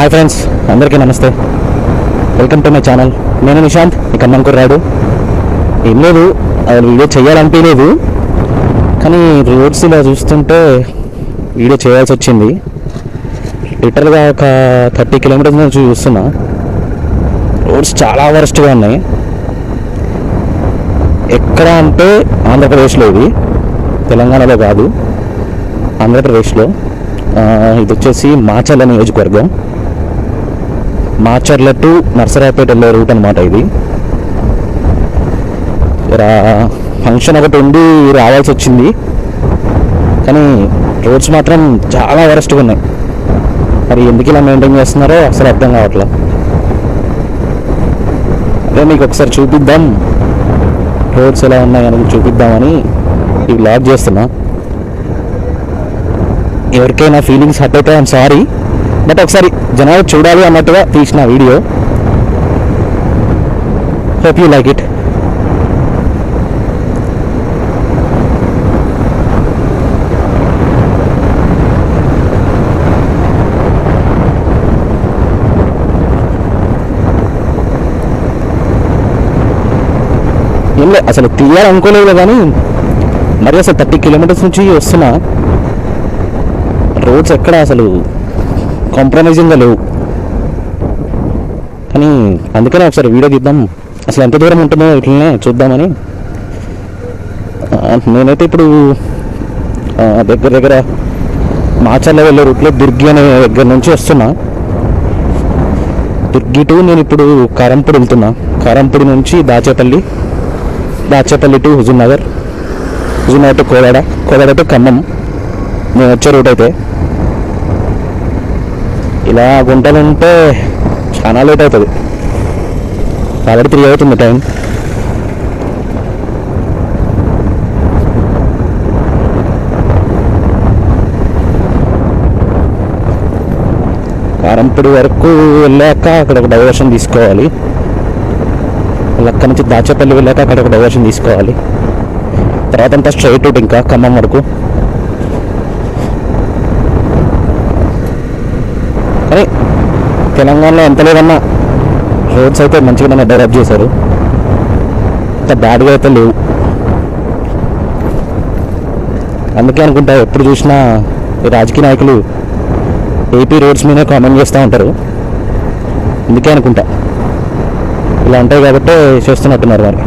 Hi friends అందరికీ నమస్తే. Welcome to my channel నేను నిశాంత్ ఇక రాడు ఏం లేదు అది వీడియో చేయాలనిపించలేదు. కానీ రోడ్స్ ఇలా చూస్తుంటే వీడియో చేయాల్సి వచ్చింది. లిటర్గా ఒక థర్టీ కిలోమీటర్స్ నుంచి చూస్తున్నా. రోడ్స్ చాలా వరస్ట్గా ఉన్నాయి. ఎక్కడ అంటే ఆంధ్రప్రదేశ్లో ఇది తెలంగాణలో కాదు. ఆంధ్రప్రదేశ్లో. ఇది వచ్చేసి మాచల్ల నియోజకవర్గం. మాచర్ల టు నర్సరాపేట వెళ్ళే రూట్ అనమాట ఇది. రా- ఫంక్షన్ ఒకటి ఉండి రావాల్సి వచ్చింది. కానీ రోడ్స్ మాత్రం చాలా వరస్ట్గా ఉన్నాయి. మరి ఎందుకు ఇలా మెయింటైన్ చేస్తున్నారో అసలు అర్థం కావట్లా. అదే మీకు ఒకసారి చూపిద్దాం. రోడ్స్ ఎలా ఉన్నాయి అని చూపిద్దామని ఈ బ్లాగ్ చేస్తున్నా. ఎవరికైనా ఫీలింగ్స్ హర్ట్ అయితే ఐమ్ సారీ బట్ ఒకసారి జనాలు చూడాలి అన్నట్టుగా తీసిన video. Hope you like it ఏం లేదు అసలు తీయాలనుకోలేదు కానీ మరి అసలు థర్టీ కిలోమీటర్స్ నుంచి వస్తున్నా. రోడ్స్ ఎక్కడ అసలు కాంప్రమైజింగ్గా లేవు. కానీ అందుకనే ఒకసారి వీడియో తీద్దాం. అసలు ఎంత దూరం ఉంటుందో ఇట్లనే చూద్దామని. నేనైతే ఇప్పుడు దగ్గర దగ్గర మాచర్ల వెళ్ళే రూట్లో దుర్గి అనే దగ్గర నుంచి వస్తున్నా. దుర్గి టు నేను ఇప్పుడు కారంపూడి వెళ్తున్నా. కారంపూడి నుంచి Dachepalli Dachepalli to Huzurnagar Huzurnagar to Kodad Kodad to Khammam. నేను వచ్చే రూట్ అయితే. ఇలా గుంటలుంటే చాలా లేట్ అవుతుంది. కాబట్టి త్రీ అవుతుంది టైం కారంపూడి వరకు వెళ్ళాక అక్కడ ఒక డైవర్షన్ తీసుకోవాలి. అక్కడ అక్కడి నుంచి దాచేపల్లి వెళ్ళాక అక్కడ ఒక డైవర్షన్ తీసుకోవాలి. తర్వాత అంతా స్ట్రైట్ రూట్ ఇంకా ఖమ్మం వరకు కానీ తెలంగాణలో ఎంత లేదన్నా రోడ్స్ అయితే మంచిగానే డెవలప్ చేశారు. అంత బ్యాడ్గా అయితే లేవు. అందుకే అనుకుంటా ఎప్పుడు చూసినా రాజకీయ నాయకులు ఏపీ రోడ్స్ మీదే కామెంట్ చేస్తూ ఉంటారు. అందుకే అనుకుంటా. ఇలా ఉంటాయి కాబట్టి చేస్తున్నట్టున్నారు మరి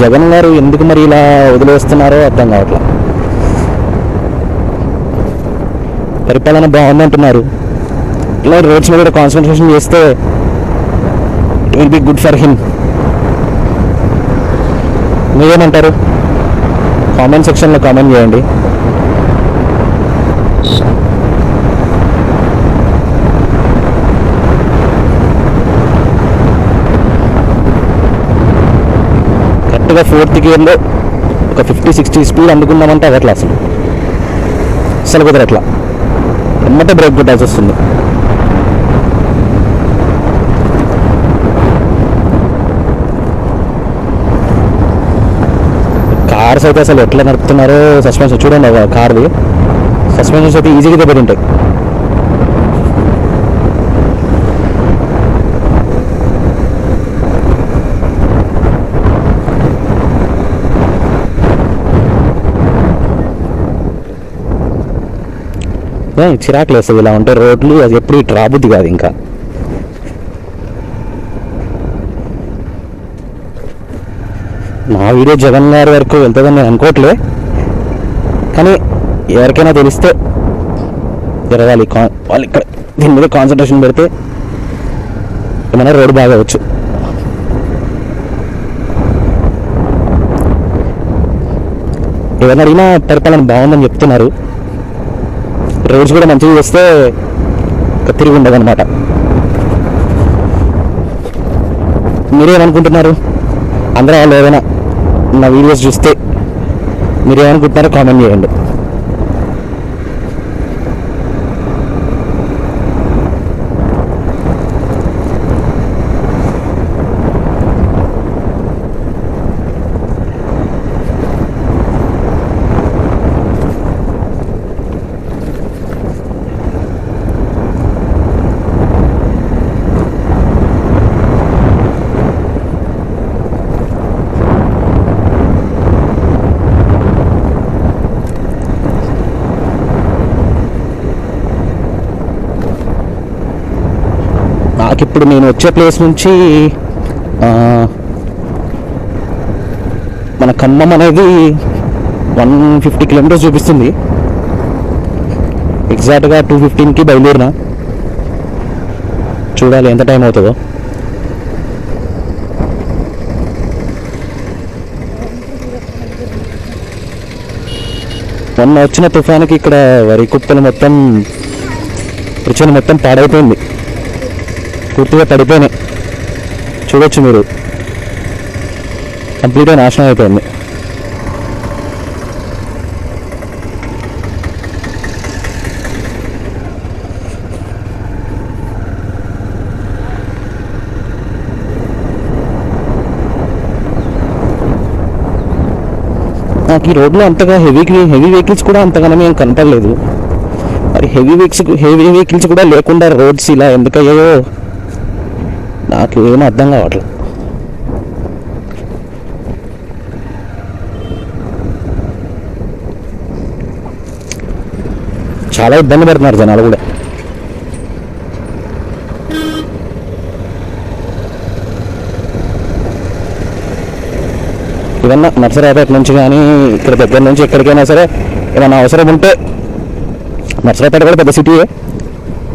జగన్ గారు ఎందుకు మరి ఇలా వదిలేస్తున్నారో అర్థం కావట్లేదు పరిపాలన బాగుందంటున్నారు. ఇలా రోడ్స్ మీద కూడా కాన్సన్ట్రేషన్ చేస్తే it will be good for him మీరేమంటారు? కామెంట్ సెక్షన్లో కామెంట్ చేయండి. కరెక్ట్గా ఫోర్త్ గేర్లో ఒక ఫిఫ్టీ సిక్స్టీ స్పీడ్ అందుకున్నామంటే అవ్వట్లా అసలు. అసలు కుదరట్లా. ఎమ్మటే బ్రేక్ కొట్టాల్సి వస్తుంది. కార్స్ అయితే అసలు ఎట్లా నడుపుతున్నారో సస్పెన్షన్ చూడండి కార్ది సస్పెన్షన్స్ అయితే ఈజీగా దెబ్బతింటాయి. చిరాకు లేస్తుంది ఇలా ఉంటే రోడ్లు అది ఎప్పుడు ఇటు రాబుద్ది కాదు ఇంకా. నా వీడియో జగన్ గారి వరకు వెళ్తుందని నేను అనుకోవట్లే. కానీ ఎవరికైనా తెలిస్తే జరగాలి. వాళ్ళు ఇక్కడ దీని మీద కాన్సన్ట్రేషన్ పెడితే ఏమైనా రోడ్డు బాగా వచ్చు ఎవరిని అడిగినా పరిపాలన బాగుందని చెప్తున్నారు. రోడ్స్ కూడా మంచిగా చేస్తే తిరిగి ఉండదు అనమాట మీరేమనుకుంటున్నారు? అందరూ వాళ్ళు ఏదైనా నా వీడియోస్ చూస్తే మీరేమనుకుంటున్నారో కామెంట్ చేయండి. నాకు ఇప్పుడు నేను వచ్చే ప్లేస్ నుంచి మన ఖమ్మం అనేది వన్ ఫిఫ్టీ కిలోమీటర్స్ చూపిస్తుంది. ఎగ్జాక్ట్గా టూ ఫిఫ్టీన్కి బయలుదేరిన. చూడాలి ఎంత టైం అవుతుందో. మొన్న వచ్చిన తుఫానికి ఇక్కడ వరి కుప్పలు మొత్తం రుచిని మొత్తం పాడైపోయింది. పూర్తిగా పడిపోయినాయి. చూడొచ్చు మీరు. కంప్లీట్గా నాశనం అయిపోయింది. నాకు ఈ రోడ్లో అంతగా హెవీ హెవీ వెహికల్స్ కూడా అంతగానే ఏం కనపడలేదు. మరి హెవీ వెహికల్స్ హెవీ వెహికల్స్ కూడా లేకుండా రోడ్స్ ఇలా ఎందుకయ్యాయో నాకు ఏం అర్థం కావట్లేదు చాలా ఇబ్బంది పడుతున్నారు జనాలు కూడా. ఏమన్నా నర్సరాపేట నుంచి కానీ ఇక్కడ దగ్గర నుంచి ఎక్కడికైనా సరే ఏమైనా అవసరం ఉంటే నర్సరాపేట కూడా పెద్ద సిటీయే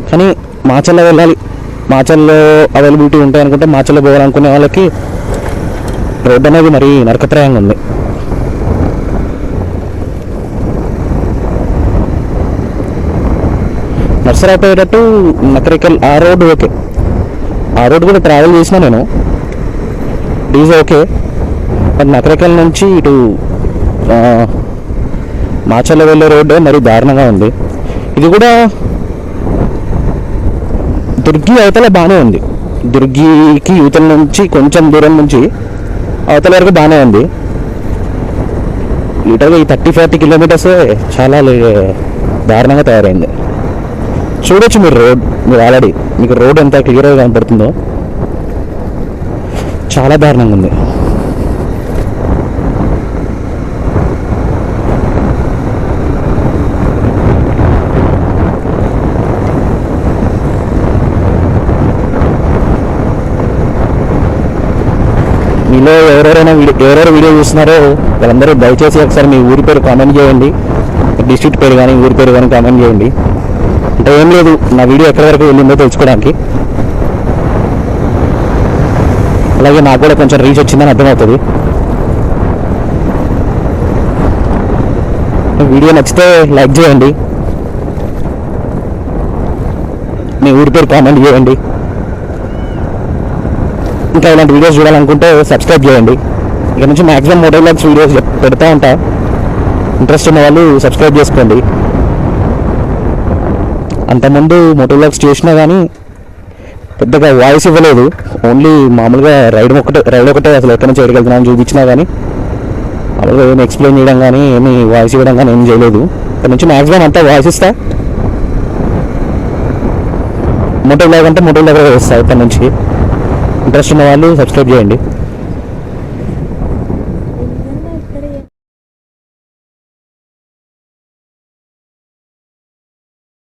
కానీ మాచల్లో వెళ్ళాలి. మాచల్లో అవైలబిలిటీ ఉంటాయి అనుకుంటే మాచల్లో పోవాలనుకునే వాళ్ళకి రోడ్డు అనేది మరి నరకత్రయంగా ఉంది. నర్సరాపేటట్టు నకరికల్ ఆ రోడ్డు ఓకే. ఆ రోడ్ కూడా ట్రావెల్ చేసిన నేను. డీజ్ ఓకే బట్ నకరికల్ నుంచి ఇటు మాచల్ల మాచల్లో వెళ్ళే రోడ్డు మరి దారుణంగా ఉంది. ఇది కూడా దుర్గి అవతల బాగానే ఉంది. దుర్గికి యువతల నుంచి కొంచెం దూరం నుంచి అవతల వరకు బాగానే ఉంది. లీటర్గా ఈ థర్టీ ఫార్టీ కిలోమీటర్స్ చాలా లే- దారుణంగా తయారైంది. చూడొచ్చు మీరు రోడ్ మీరు ఆల్రెడీ మీకు రోడ్ ఎంత క్లియర్గా కనపడుతుందో. చాలా దారుణంగా ఉంది. మీలో ఎవరెవరైనా వీడియో ఎవరెవరు వీడియో చూస్తున్నారో వాళ్ళందరూ దయచేసి ఒకసారి మీ ఊరి పేరు కామెంట్ చేయండి. డిస్ట్రిక్ట్ పేరు కానీ ఊరి పేరు కానీ కామెంట్ చేయండి. అంటే ఏం లేదు నా వీడియో ఎక్కడి వరకు వెళ్ళిందో తెలుసుకోవడానికి. అలాగే నాకు కూడా కొంచెం రీచ్ వచ్చిందని అర్థమవుతుంది. వీడియో నచ్చితే లైక్ చేయండి. మీ ఊరి పేరు కామెంట్ చేయండి. ఇంకా ఇలాంటి వీడియోస్ చూడాలనుకుంటే సబ్స్క్రైబ్ చేయండి. ఇక నుంచి మ్యాక్సిమం మోటో బ్లాగ్స్ వీడియోస్ పెడతా ఉంటా. ఇంట్రెస్ట్ ఉన్న వాళ్ళు సబ్స్క్రైబ్ చేసుకోండి. అంతకుముందు మోటో బ్లాగ్స్ చేసినా కానీ పెద్దగా వాయిస్ ఇవ్వలేదు. ఓన్లీ మామూలుగా రైడ్ ఒకటే రైడ్ ఒకటే అసలు ఎక్కడి నుంచి ఎక్కడికి చూపించినా కానీ మామూలుగా ఏమి ఎక్స్ప్లెయిన్ చేయడం కానీ ఏమి వాయిస్ ఇవ్వడం కానీ ఏం చేయలేదు. ఇక్కడ నుంచి మ్యాక్సిమం అంతా వాయిస్ ఇస్తా. మోటో బ్లాగ్ అంటే మోటో బ్లాగ్ వేస్తా ఇక్కడ నుంచి. ఇంట్రెస్ట్ ఉన్న వాళ్ళు సబ్స్క్రైబ్ చేయండి.